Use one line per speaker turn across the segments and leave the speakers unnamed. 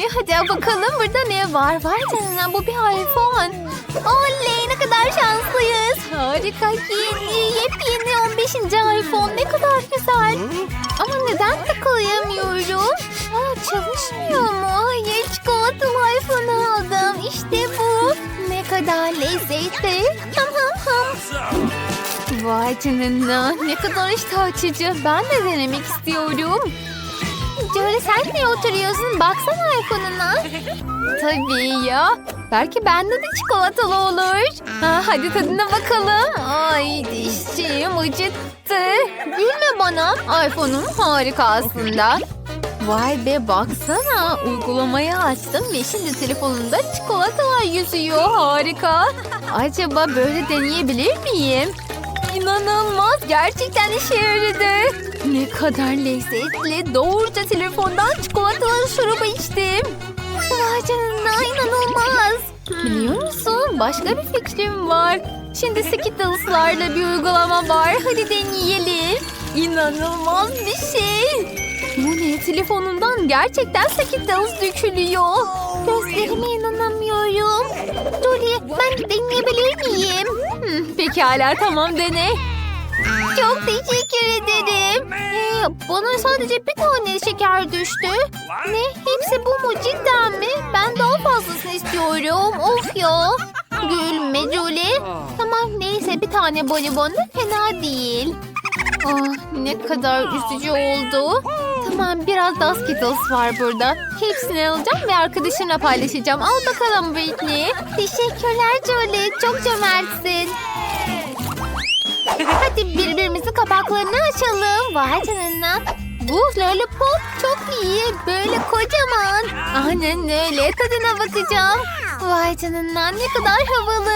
Britney. Hadi bakalım burada ne var? Var canına bu bir iPhone. Oley ne kadar şanslıyız. Harika yeni yepyeni 15. iPhone ne kadar güzel. Ama neden tıklayamıyorum? Aa, çalışmıyor mu? Hayır çikolatalı iPhone aldım. İşte bu. Ne kadar lezzetli. Ham ham ham. Vay canına ne kadar iştah açıcı. Ben de denemek istiyorum. Böyle sen niye oturuyorsun? Baksana iPhone'una. Tabii ya. Belki bende de çikolatalı olur. Ha, hadi tadına bakalım. Ay dişçiğim acıttı. Gülme bana. iPhone'um harika aslında. Vay be baksana. Uygulamayı açtım ve şimdi telefonumda çikolatalar yüzüyor. Harika. Acaba böyle deneyebilir miyim? İnanılmaz. Gerçekten işe yaradı. Ne kadar lezzetli. Doğruca telefondan çikolatalı şurubu içtim. Vay canına inanılmaz. Biliyor musun? Başka bir fikrim var. Şimdi Skittles'larla bir uygulama var. Hadi deneyelim. İnanılmaz bir şey. Bu ne? Telefonumdan gerçekten Skittles dökülüyor. Gözlerime inanamıyorum. Dolly ben de deneyebilir miyim? Hmm, pekala tamam dene. Çok teşekkür ederim. Ee, bana sadece bir tane şeker düştü. Ne? Hepsi bu mu cidden mi? Ben daha fazlasını istiyorum. Of ya. Gülme Julie. Tamam neyse bir tane bonibon da fena değil. Ah ne kadar üzücü oldu. Tamam biraz daha Skittles var burada. Hepsini alacağım ve arkadaşımla paylaşacağım. Al bakalım Britney. Teşekkürler Julie. Çok cömertsin. Hadi birbirimizin kapaklarını açalım. Vay canına. Bu lollipop çok iyi. Böyle kocaman. Aynen öyle. Tadına bakacağım. Vay canına ne kadar havalı.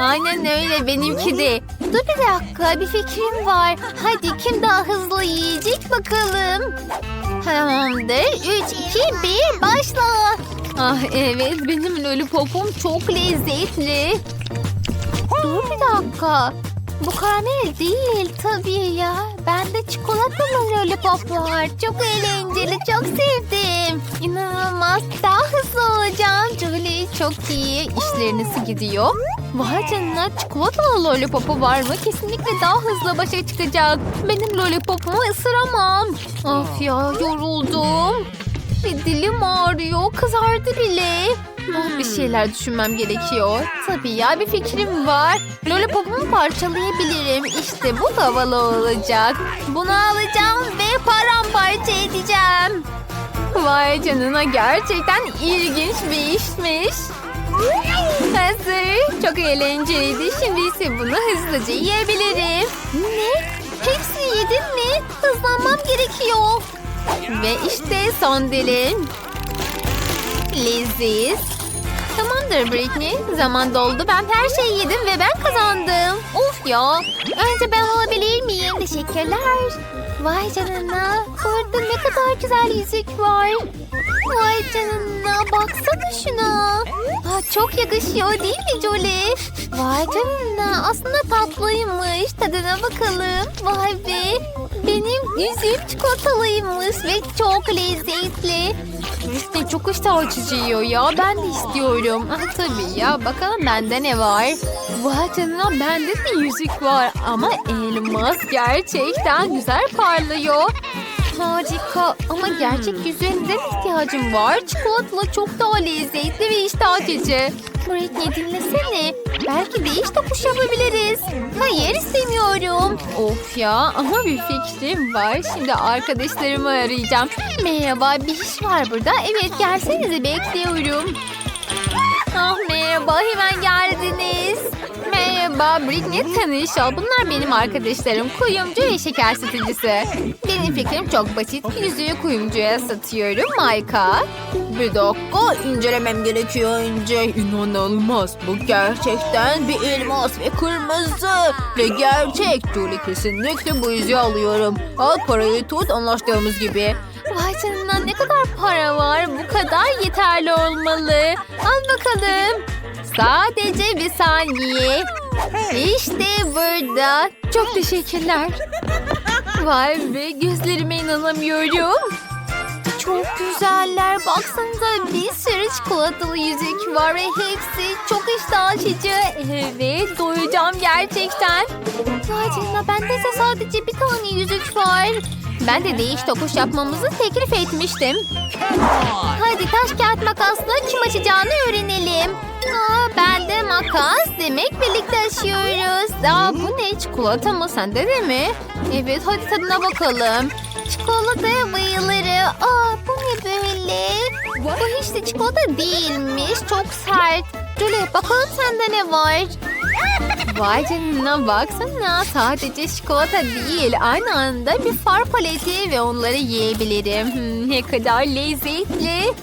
Aynen öyle benimki de. Dur bir dakika bir fikrim var. Hadi kim daha hızlı yiyecek bakalım. Tamamdır. 3, 2, 1 başla. Ah evet benim lollipopum çok lezzetli. Dur bir dakika. Bu karamel değil tabii ya. Bende çikolatalı lollipop var. Çok eğlenceli, çok sevdim. İnanılmaz. Daha hızlı olacağım. Julie çok iyi. İşleri nasıl gidiyor? Vay canına çikolatalı lollipopu var mı? Kesinlikle daha hızlı başa çıkacak. Benim lollipopumu ısıramam. Of ya yoruldum. Ve dilim ağrıyor. Kızardı bile. Ah, bir şeyler düşünmem gerekiyor. Tabii ya bir fikrim var. Lollipopumu parçalayabilirim. İşte bu havalı olacak. Bunu alacağım ve paramparça edeceğim. Vay canına gerçekten ilginç bir işmiş. Hazır. Çok eğlenceliydi. Şimdi ise bunu hızlıca yiyebilirim. Ne? Hepsini yedin mi? Hızlanmam gerekiyor. Ve işte son dilim. Leziz. Tamamdır Britney. Zaman doldu. Ben her şeyi yedim ve ben kazandım. Of ya. Önce ben alabilir miyim? Teşekkürler. Vay canına. Burada ne kadar güzel yüzük var. Vay canına. Baksana şuna. Aa, çok yakışıyor değil mi Jolie? Vay canına. Aslında tatlıymış. Tadına bakalım. Vay be. Benim yüzüğüm çikolatalıymış ve çok lezzetli. Britney çok iştah açıcı yiyor ya. Ben de istiyorum. Ah, tabii ya. Bakalım bende ne var? Vay canına bende de yüzük var. Ama elmas gerçekten güzel parlıyor. Harika ama gerçek yüzüğe neden ihtiyacım var? Çikolatalı çok daha lezzetli ve iştah açıcı. Britney dinlesene. Belki değiş tokuş yapabiliriz. Hayır istemiyorum. Of ya ama bir fikrim var. Şimdi arkadaşlarımı arayacağım. Merhaba bir iş var burada. Evet gelsenize bekliyorum. Ah merhaba hemen geldiniz. Merhaba Britney tanış Bunlar benim arkadaşlarım. Kuyumcu ve şeker satıcısı. Benim fikrim çok basit. Yüzüğü kuyumcuya satıyorum Mayka. Bir dakika incelemem gerekiyor önce. İnanılmaz. Bu gerçekten bir elmas ve kırmızı. Ve gerçek. Julie kesinlikle bu yüzüğü alıyorum. Al parayı tut anlaştığımız gibi. Vay canına ne kadar para var. Bu kadar yeterli olmalı. Al bakalım. Sadece bir saniye. İşte burada. Çok teşekkürler. Vay be gözlerime inanamıyorum. çok güzeller. Baksanıza bir sürü çikolatalı yüzük var ve hepsi çok iştah açıcı. Evet doyacağım gerçekten. Vay canına bende ise sadece bir tane yüzük var. Ben de değiş tokuş yapmamızı teklif etmiştim. Hadi taş kağıt makasla kim açacağını öğrenelim. Aa, ben de makas demek birlikte açıyoruz. Aa, bu ne çikolata mı sende de mi? Evet hadi tadına bakalım. Çikolataya bayılırım. Aa, bu ne böyle? Bu hiç de çikolata değilmiş. Çok sert. Julie bakalım sende ne var? Vay canına baksana sadece çikolata değil aynı anda bir far paleti ve onları yiyebilirim. Hmm, ne kadar lezzetli.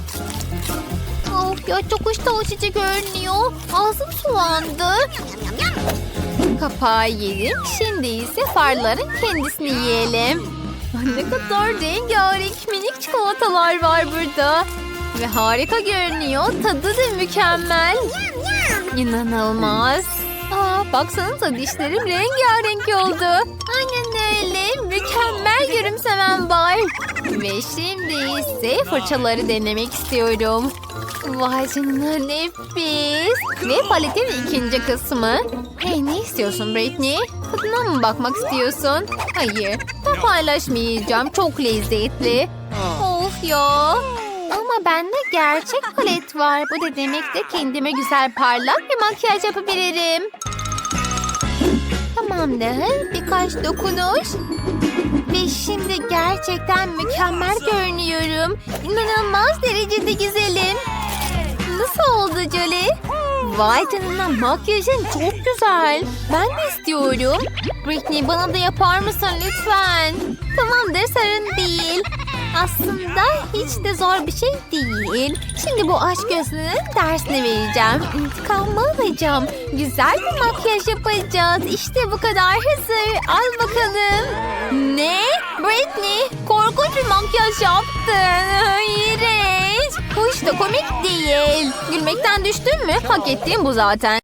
Ya çok iştah açıcı görünüyor. Ağzım sulandı. Kapağı yedim. Şimdi ise farların kendisini yiyelim. Ne kadar rengarenk minik çikolatalar var burada. Ve harika görünüyor. Tadı da mükemmel. İnanılmaz. Aa, baksanıza dişlerim rengarenk oldu. Aynen öyle. Mükemmel gülümsemem var. Ve şimdi ise fırçaları denemek istiyorum. Vay canına nefis. Ve paletin ikinci kısmı. Hey ne istiyorsun Britney? Tadına mı bakmak istiyorsun? Hayır. Ben paylaşmayacağım. Çok lezzetli. Of ya. Ama bende gerçek palet var. Bu da demek de kendime güzel parlak bir makyaj yapabilirim. Tamamdır. Birkaç dokunuş. Ve şimdi gerçekten mükemmel görünüyorum. İnanılmaz derecede güzelim. Nasıl oldu Jolie? Vay canına makyajın çok güzel. Ben de istiyorum. Britney bana da yapar mısın lütfen? Tamamdır sorun değil. Aslında hiç de zor bir şey değil. Şimdi bu aşk gözlüğünün dersini vereceğim. İntikamımı alacağım. Güzel bir makyaj yapacağız. İşte bu kadar hazır. Al bakalım. Ne? Britney korkunç bir makyaj yaptın. İğrenç. Bu işte komik değil. Gülmekten düştün mü? Hak ettiğim bu zaten.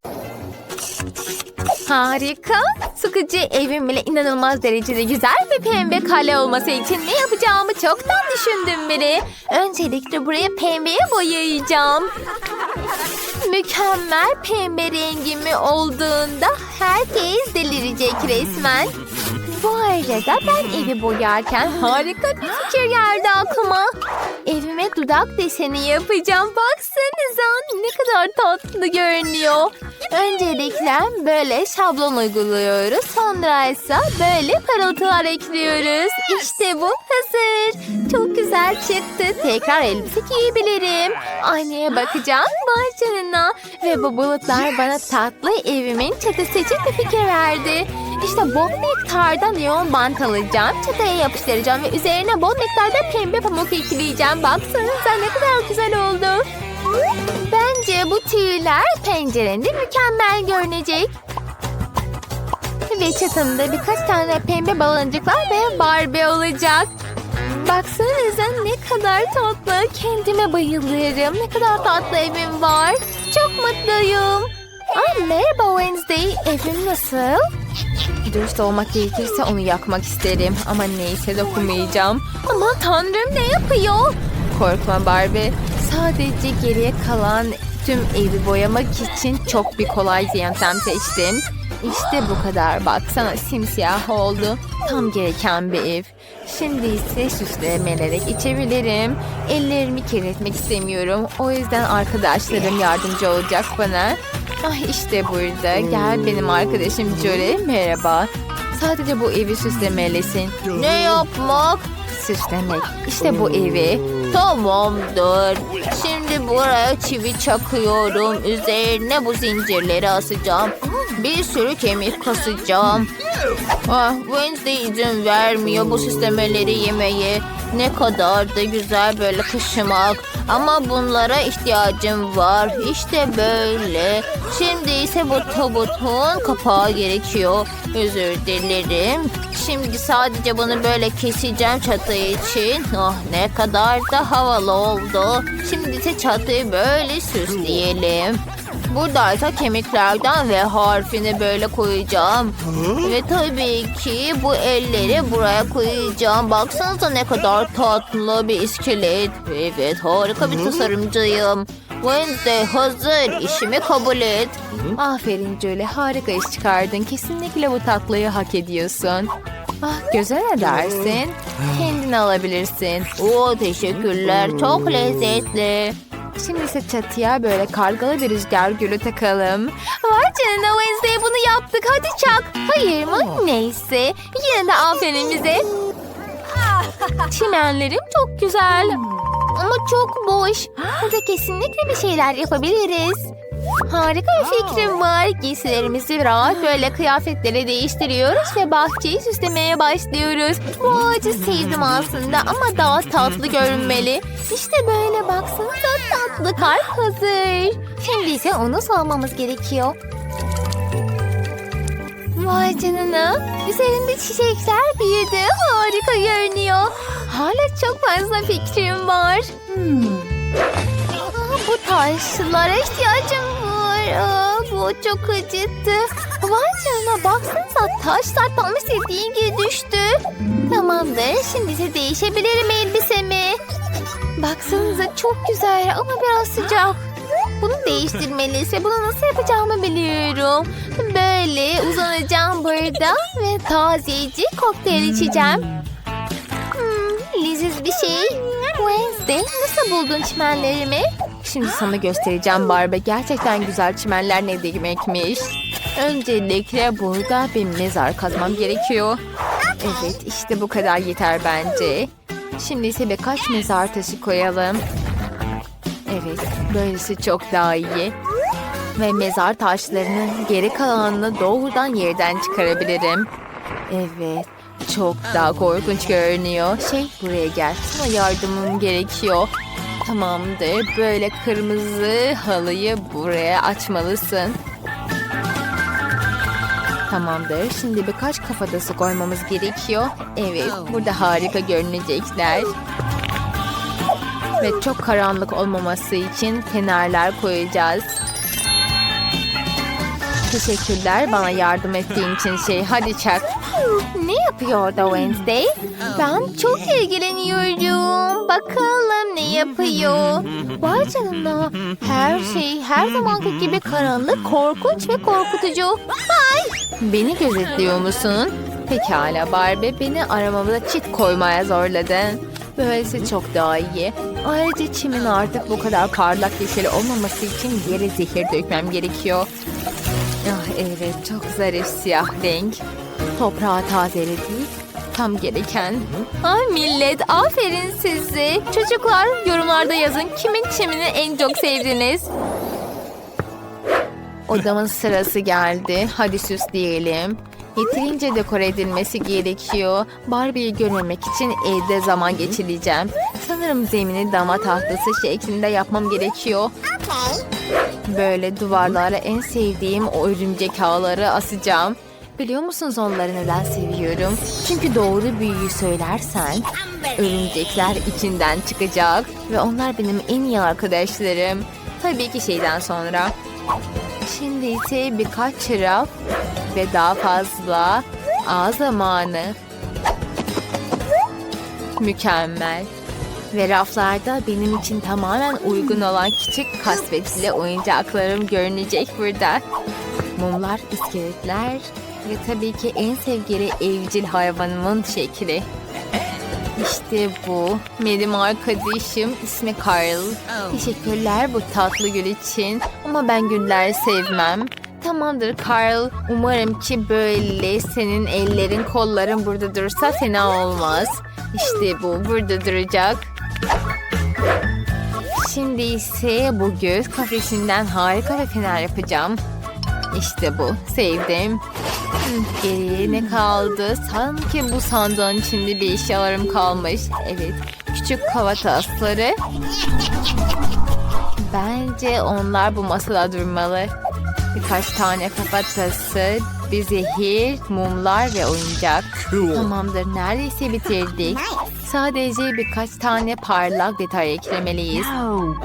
Harika. Sıkıcı evim bile inanılmaz derecede güzel ve pembe kale olması için ne yapacağımı çoktan düşündüm bile. Öncelikle buraya pembeye boyayacağım. Mükemmel pembe rengimi olduğunda herkes delirecek resmen. Bu arada ben evi boyarken harika bir fikir geldi aklıma. Evime dudak deseni yapacağım. Baksanıza ne kadar tatlı görünüyor. Öncelikle böyle şablon uyguluyoruz. Sonra ise böyle parıltılar ekliyoruz. İşte bu hazır. Çok güzel çıktı. Tekrar elbise giyebilirim. Aynaya bakacağım. Canına. Ve bu bulutlar bana tatlı evimin çatısı için bir fikir verdi. İşte bol miktarda neon bant alacağım. Çatıya yapıştıracağım ve üzerine bol miktarda pembe pamuk ekleyeceğim. Baksanıza ne kadar güzel oldu. Bence bu tüyler pencerende mükemmel görünecek. Ve çatımda birkaç tane pembe baloncuklar ve Barbie olacak. Baksanıza ne kadar tatlı. Kendime bayılıyorum. Ne kadar tatlı evim var. Çok mutluyum. Ay, merhaba Wednesday. Evin nasıl? Dürüst olmak gerekirse onu yakmak isterim. Ama neyse dokunmayacağım. Aman tanrım ne yapıyor? Korkma Barbie. Sadece geriye kalan tüm evi boyamak için çok bir kolay yöntem seçtim. İşte bu kadar. Baksana simsiyah oldu. Tam gereken bir ev. Şimdi ise süslemelere geçebilirim. Ellerimi kirletmek istemiyorum. O yüzden arkadaşlarım yardımcı olacak bana. Ah işte burada. Gel benim arkadaşım Jolie. Merhaba. Sadece bu evi süslemelisin. Ne yapmak? Süslemek. İşte bu evi. Tamamdır. Şimdi buraya çivi çakıyorum. Üzerine bu zincirleri asacağım. Bir sürü kemik kasacağım. Ah, Wednesday izin vermiyor bu süslemeleri yemeye. Ne kadar da güzel böyle kışımak. Ama bunlara ihtiyacım var. İşte böyle. Şimdi ise bu tabutun kapağı gerekiyor. Özür dilerim. Şimdi sadece bunu böyle keseceğim çatı için. Oh ne kadar da havalı oldu. Şimdi ise çatıyı böyle süsleyelim. Buradaysa kemiklerden ve harfini böyle koyacağım. Ve tabii ki bu elleri buraya koyacağım. Baksanıza ne kadar tatlı bir iskelet. Evet harika bir tasarımcıyım. Wednesday hazır. İşimi kabul et. Aferin Julie harika iş çıkardın. Kesinlikle bu tatlıyı hak ediyorsun. Ah göze ne dersin? Kendini alabilirsin. Oo teşekkürler. Çok lezzetli. Şimdi ise çatıya böyle kargalı bir rüzgar gülü takalım. Vay canına Wednesday bunu yaptık. Hadi çak. Hayır mı? Neyse. Yine de aferin bize. Çimenlerim çok güzel. Ama çok boş. Burada kesinlikle bir şeyler yapabiliriz. Harika bir fikrim var. Giysilerimizi rahat böyle kıyafetlere değiştiriyoruz ve bahçeyi süslemeye başlıyoruz. Bu ağacı sevdim aslında ama daha tatlı görünmeli. İşte böyle baksanıza tatlı kalp hazır. Şimdi ise onu salmamız gerekiyor. Vay canına. Üzerinde çiçekler büyüdü. Harika görünüyor. Hala çok fazla fikrim var. Aa, bu taşlara ihtiyacım var. Aa, bu çok acıttı. Vay canına baksanıza taşlar tam istediğim gibi düştü. Tamamdır. Şimdi ise değişebilirim elbisemi. Baksanıza çok güzel ama biraz sıcak. Bunu değiştirmeliyse bunu nasıl yapacağımı biliyorum. Böyle uzanacağım burada ve tazeci kokteyl içeceğim. Hmm, leziz bir şey. Wednesday nasıl buldun çimenlerimi? Şimdi sana göstereceğim Barbie. Gerçekten güzel çimenler ne demekmiş. Öncelikle burada bir mezar kazmam gerekiyor. Evet işte bu kadar yeter bence. Şimdi ise birkaç mezar taşı koyalım. Evet, böylesi çok daha iyi. Ve mezar taşlarının geri kalanını doğrudan yerden çıkarabilirim. Evet, çok daha korkunç görünüyor. Şey, buraya gel. Sana yardımım gerekiyor. Tamamdır. Böyle kırmızı halıyı buraya açmalısın. Tamamdır. Şimdi birkaç kafatası koymamız gerekiyor. Evet, burada harika görünecekler. Ve çok karanlık olmaması için fenerler koyacağız. Teşekkürler bana yardım ettiğin için şey. Hadi çak. Ne yapıyor da Wednesday? Ben çok ilgileniyorum. Bakalım ne yapıyor. Vay canına. Her şey her zamanki gibi karanlık, korkunç ve korkutucu. Ay! Beni gözetliyor musun? Pekala Barbie beni aramamda çit koymaya zorladın. Böylesi çok daha iyi. Ayrıca çimin artık bu kadar parlak yeşil olmaması için yere zehir dökmem gerekiyor. Ah evet çok zarif siyah renk. Toprağı tazeledi. Tam gereken. Ay millet aferin sizi. Çocuklar yorumlarda yazın kimin çimini en çok sevdiniz. Odamın sırası geldi. Hadi süsleyelim. Yeterince dekor edilmesi gerekiyor. Barbie'yi görmemek için evde zaman geçireceğim. Sanırım zemini dama tahtası şeklinde yapmam gerekiyor. Böyle duvarlara en sevdiğim o örümcek ağları asacağım. Biliyor musunuz onları neden seviyorum? Çünkü doğru büyüyü söylersen örümcekler içinden çıkacak. Ve onlar benim en iyi arkadaşlarım. Tabii ki şeyden sonra. Şimdi ise birkaç raf ve daha fazla ağ zamanı. Mükemmel. Ve raflarda benim için tamamen uygun olan küçük kasvetli oyuncaklarım görünecek burada. Mumlar, iskeletler ve tabii ki en sevgili evcil hayvanımın şekli. İşte bu. Benim arkadaşım ismi Carl. Teşekkürler bu tatlı gül için. Ama ben güller sevmem. Tamamdır Carl. Umarım ki böyle senin ellerin kolların burada dursa fena olmaz. İşte bu burada duracak. Şimdi ise bu göz kafesinden harika bir fener yapacağım. İşte bu. Sevdim. Geriye ne kaldı? Sanki bu sandığın içinde bir eşyalarım kalmış. Evet. Küçük kava tasları. Bence onlar bu masada durmalı. Birkaç tane kafatası, bir zehir, mumlar ve oyuncak. Tamamdır. Neredeyse bitirdik. Sadece birkaç tane parlak detay eklemeliyiz.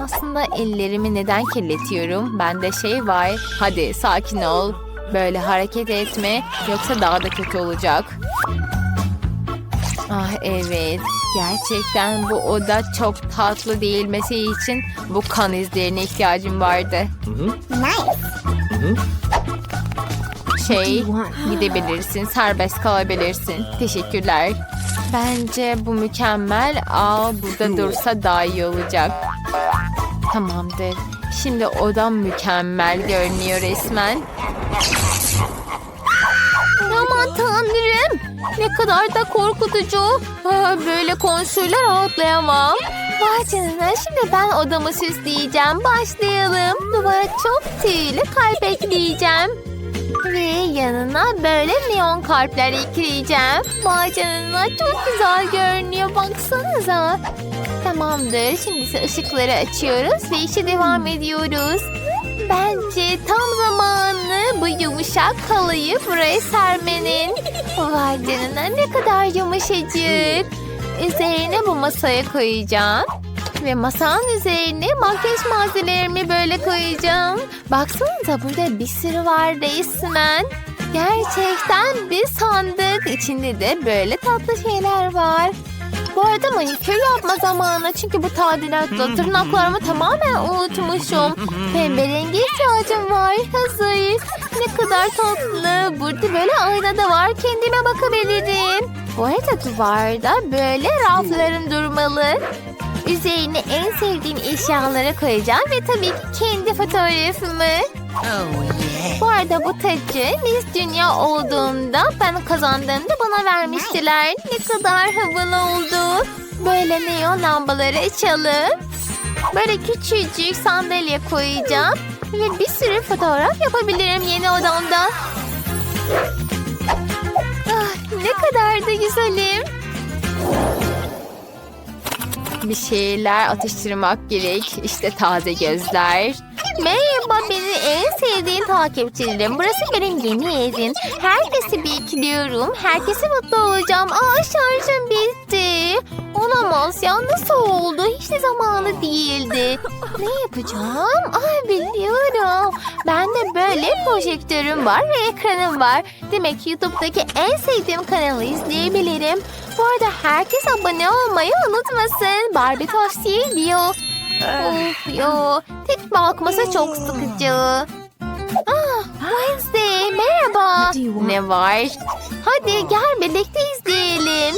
Aslında ellerimi neden kirletiyorum? Bende şey var. Hadi sakin ol. Böyle hareket etme yoksa daha da kötü olacak. Ah evet. Gerçekten bu oda çok tatlı değilmesi için bu kan izlerine ihtiyacım vardı. Şey, gidebilirsin, serbest kalabilirsin. Teşekkürler. Bence bu mükemmel. Aa, burada dursa daha iyi olacak. Tamamdır. Şimdi odam mükemmel görünüyor resmen. Aman tanrım. Ne kadar da korkutucu. Böyle konuşurlar rahatlayamam. Vay canına şimdi ben odamı süsleyeceğim. Başlayalım. Duvara çok tüylü kalp ekleyeceğim. Ve yanına böyle neon kalpler ekleyeceğim. Vay canına çok güzel görünüyor. Baksanıza. Tamamdır. Şimdi ise ışıkları açıyoruz ve işe devam ediyoruz. Bence tam zamanı bu yumuşak halıyı buraya sermenin. Vay canına ne kadar yumuşacık. Üzerine bu masaya koyacağım. Ve masanın üzerine makyaj malzemelerimi böyle koyacağım. Baksanıza burada bir sürü var resmen. Gerçekten bir sandık. İçinde de böyle tatlı şeyler var. Bu arada manikür yapma zamanı. Çünkü bu tadilatta tırnaklarımı tamamen unutmuşum. Pembe rengi ihtiyacım var. Hazır. Ne kadar tatlı. Burada böyle ayna da var. Kendime bakabilirim. Bu arada duvarda böyle raflarım durmalı. Üzerine en sevdiğim eşyaları koyacağım ve tabii ki kendi fotoğrafımı. Bu arada bu tacı Miss Dünya olduğumda ben kazandığımda bana vermiştiler. Ne kadar havalı oldu. Böyle neon lambaları açalım. Böyle küçücük sandalye koyacağım. Ve bir sürü fotoğraf yapabilirim yeni odamda. Ah, ne kadar da güzelim. Bir şeyler atıştırmak gerek. İşte taze gözler. Merhaba benim en sevdiğim takipçilerim. Burası benim yeni evim. Herkesi bekliyorum. Herkese mutlu olacağım. Aa şarjım bitti. Olamaz ya nasıl oldu? Hiç de zamanı değildi. Ne yapacağım? Aa biliyorum. Bende böyle projektörüm var ve ekranım var. Demek YouTube'daki en sevdiğim kanalı izleyebilirim. Bu arada herkes abone olmayı unutmasın. Barbie tavsiye ediyor. Of yo. Tek bakması çok sıkıcı. Ah, Wednesday merhaba. Ne var? Hadi gel birlikte izleyelim.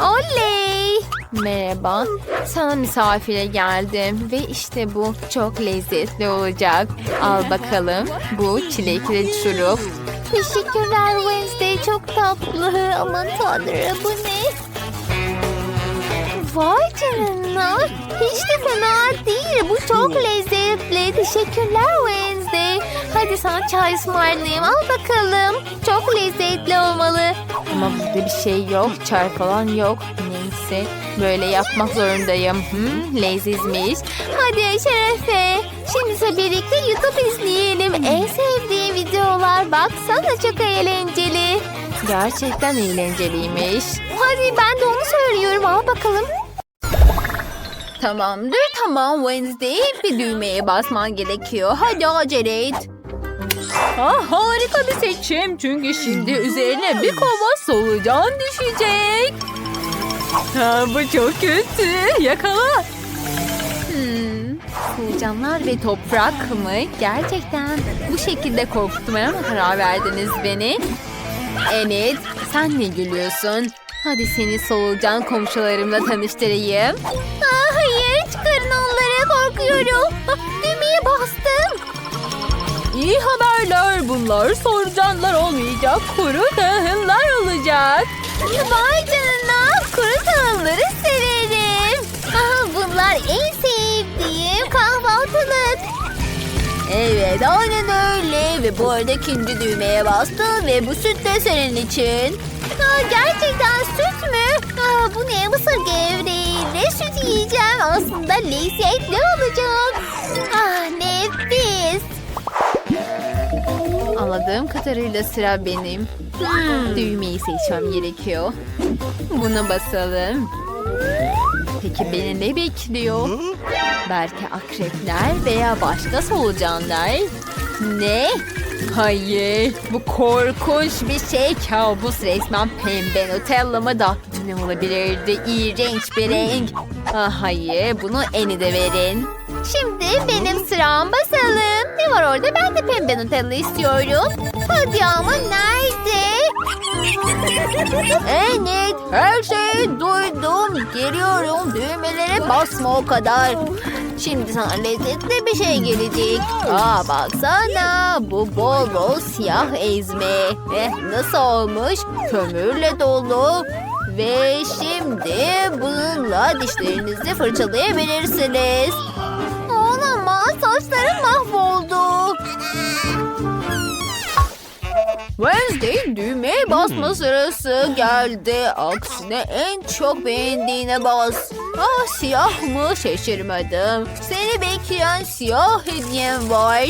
Oley. Merhaba. Sana misafire geldim ve işte bu çok lezzetli olacak. Al bakalım. Bu çilekli şurup. Teşekkürler Wednesday. Çok tatlı. Aman tanrım bu ne? Vay canına. Hiç de fena değil. Bu çok lezzetli. Teşekkürler Wednesday. Hadi sana çay ısmarlayayım. Al bakalım. Çok lezzetli olmalı. Ama burada bir şey yok. Çay falan yok. Neyse. Böyle yapmak zorundayım. Hmm, lezizmiş. Hadi Şerefe. Şimdi ise birlikte YouTube izleyelim. En sevdiğim videolar. Baksana çok eğlenceli. Gerçekten eğlenceliymiş. Hadi ben de onu söylüyorum. Al bakalım. Tamamdır tamam Wednesday. Bir düğmeye basman gerekiyor. Hadi acele et.
Ah, harika bir seçim çünkü şimdi üzerine bir kova solucan düşecek. Ha, bu çok kötü. Yakala.
Hmm, solucanlar ve toprak mı? Gerçekten bu şekilde korkutmaya mı karar verdiniz beni? Evet, sen ne gülüyorsun? Hadi seni solucan komşularımla tanıştırayım. Ah, Düğmeye bastım.
İyi haberler. Bunlar solucanlar olmayacak. Kuru tahıllar olacak.
Vay canına, kuru tahılları severim. Aha, bunlar en sevdiğim kahvaltılık. Evet aynen öyle ve bu arada ikinci düğmeye bastım ve bu süt de senin için. Aa, gerçekten süt mü? Aa, bu ne mısır gevreğiyle süt yiyeceğim. Aslında lezzetli olacak. Ah nefis. Anladığım kadarıyla sıra benim. Hmm, düğmeyi seçmem gerekiyor. Buna basalım.
Peki beni ne bekliyor? Belki akrepler veya başka solucanlar. Ne? Hayır, bu korkunç bir şey. Kabus resmen pembe Nutella mı da ne olabilirdi? İğrenç bir renk. Ah, hayır, bunu eni de verin.
Şimdi benim sıram basalım. Ne var orada? Ben de pembe Nutella istiyorum. Hadi ama nerede? Evet, her şeyi duydum. Geliyorum. Düğmelere basma o kadar. Şimdi sana lezzetli bir şey gelecek. Aa baksana. Bu bol bol siyah ezme. Eh, nasıl olmuş? Kömürle dolu. Ve şimdi bununla dişlerinizi fırçalayabilirsiniz. Olamaz. Saçlarım mahvoldu. Wednesday düğmeye basma sırası geldi. Aksine en çok beğendiğine bas. Ah siyah mı şaşırmadım. Seni bekleyen siyah hediyem var.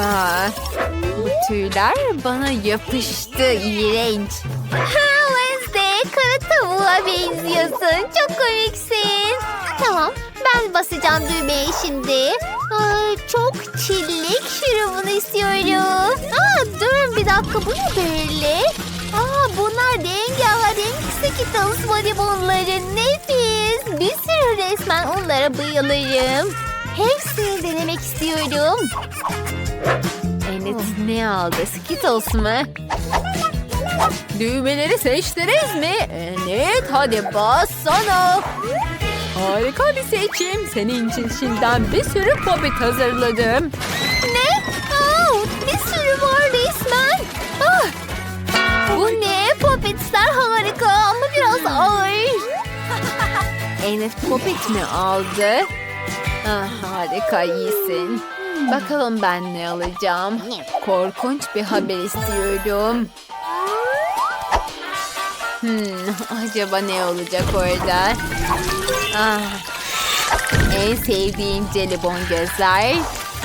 Aa, bu tüyler bana yapıştı. İğrenç.
Wednesday kara tavuğa benziyorsun. Çok komiksin. Tamam ben basacağım düğmeye şimdi. Çok çillik şurubunu istiyorum. Aa, durun bir dakika bu ne böyle? Aa, bunlar rengarenk Skittles bonibonları nefis. Bir sürü resmen onlara bayılırım. Hepsini denemek istiyorum.
Enet ne aldı? Skittles mı? Düğmeleri seçtiniz mi? Evet hadi bassana. Harika bir seçim. Senin için şimdiden bir sürü popit hazırladım.
Ne? Aa, bir sürü var resmen. Ah, bu ne? Popitler harika ama biraz ağır.
Enet popit mi aldı? Ah, harika iyisin. Bakalım ben ne alacağım. Korkunç bir haber istiyorum. Hmm, acaba ne olacak orada? Ah, en sevdiğim jelibon gözler.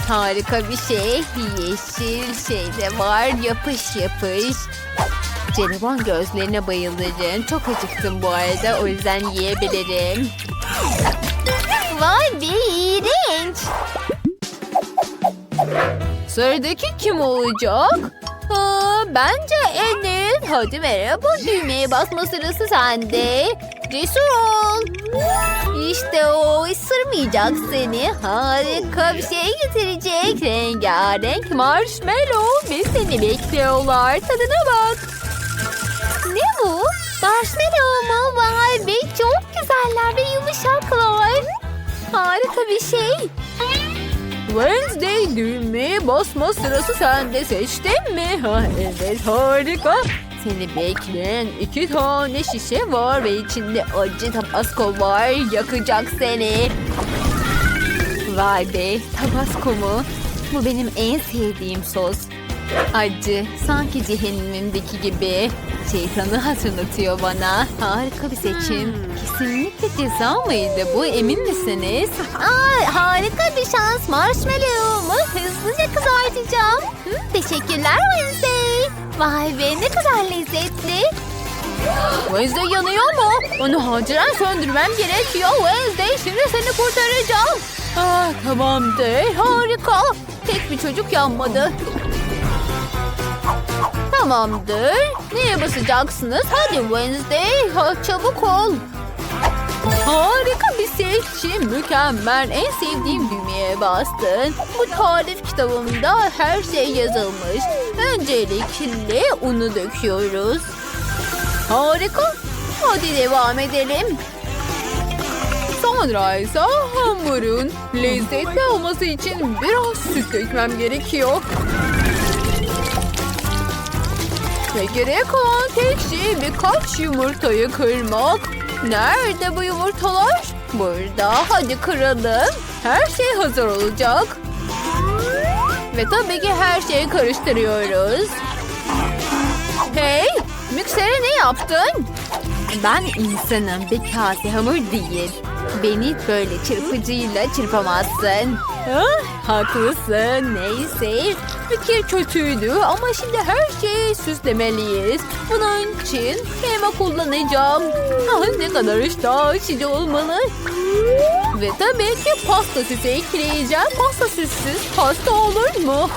Harika bir şey. Yeşil şey de var. Yapış yapış. Jelibon gözlerine bayılırım. Çok acıktım bu arada. O yüzden yiyebilirim.
Vay be iğrenç.
Sıradaki kim olacak? Aa, bence Enel. Hadi merhaba düğmeye basma sırası sende. Cesur ol. İşte o ısırmayacak seni. Harika bir şey getirecek. Rengarenk marshmallow ve seni bekliyorlar. Tadına bak.
Ne bu? Marshmallow mu? Vay be çok güzeller ve yumuşaklar. Harika bir şey.
Wednesday düğmeye basma sırası sende seçtin mi? Ha, evet harika. Seni bekleyen iki tane şişe var ve içinde acı tabasco var. Yakacak seni. Vay be tabasco mu? Bu benim en sevdiğim sos. Acı sanki cehennemimdeki gibi. Şeytanı hatırlatıyor bana. Harika bir seçim. Kesinlikle ceza mıydı bu emin misiniz?
Aa, harika bir şans. Marshmallow'umu hızlıca kızartacağım. Hı, teşekkürler Wednesday. Vay be ne kadar lezzetli.
Wednesday yanıyor mu? Onu acilen söndürmem gerekiyor. Wednesday şimdi seni kurtaracağım. Ah, tamamdır. Harika. Tek bir çocuk yanmadı. Tamamdır. Neye basacaksınız? Hadi Wednesday. Ha, çabuk ol. Harika bir seçim. Mükemmel. En sevdiğim düğmeye bastın. Bu tarif kitabımda her şey yazılmış. Öncelikle unu döküyoruz. Harika. Hadi devam edelim. Sonra ise hamurun lezzetli olması için biraz süt dökmem gerekiyor. Ve gerek kalan tek şey birkaç yumurtayı kırmak. Nerede bu yumurtalar? Burada. Hadi kıralım. Her şey hazır olacak. Ve tabii ki her şeyi karıştırıyoruz. Hey! Miksere ne yaptın? Ben insanım bir kase hamur değil.
Beni böyle çırpıcıyla çırpamazsın.
Haklısın. Neyse. Fikir kötüydü ama şimdi her şeyi süslemeliyiz. Bunun için krema kullanacağım. Ah, ne kadar iştah açıcı olmalı. Ve tabii ki pasta süsü ekleyeceğim. Pasta süssüz pasta olur mu?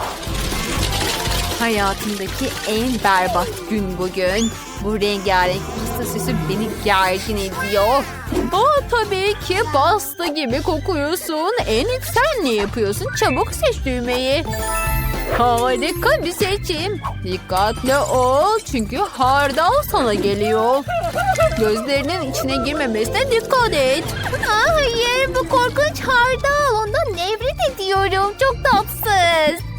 Hayatımdaki en berbat gün bugün. Bu rengarenk pasta süsü beni gergin ediyor.
Aa, tabii ki pasta gibi kokuyorsun. En ilk sen ne yapıyorsun? Çabuk seç düğmeyi. Harika bir seçim. Dikkatli ol çünkü hardal sana geliyor. Gözlerinin içine girmemesine dikkat et.
Hayır bu korkunç hardal. Ondan nefret ediyorum. Çok tatsız.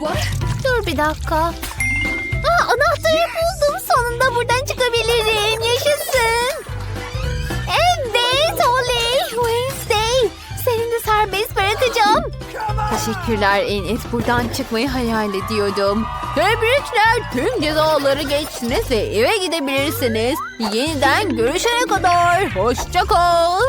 Berbat. Dur bir dakika. Aa, anahtarı buldum. Sonunda buradan çıkabilirim. Yaşasın. Evet oley. Wednesday. Seni de serbest bırakacağım. Teşekkürler Enes. Buradan çıkmayı hayal ediyordum.
Tebrikler. Tüm cezaları geçtiniz ve eve gidebilirsiniz. Yeniden görüşene kadar. Hoşça kal.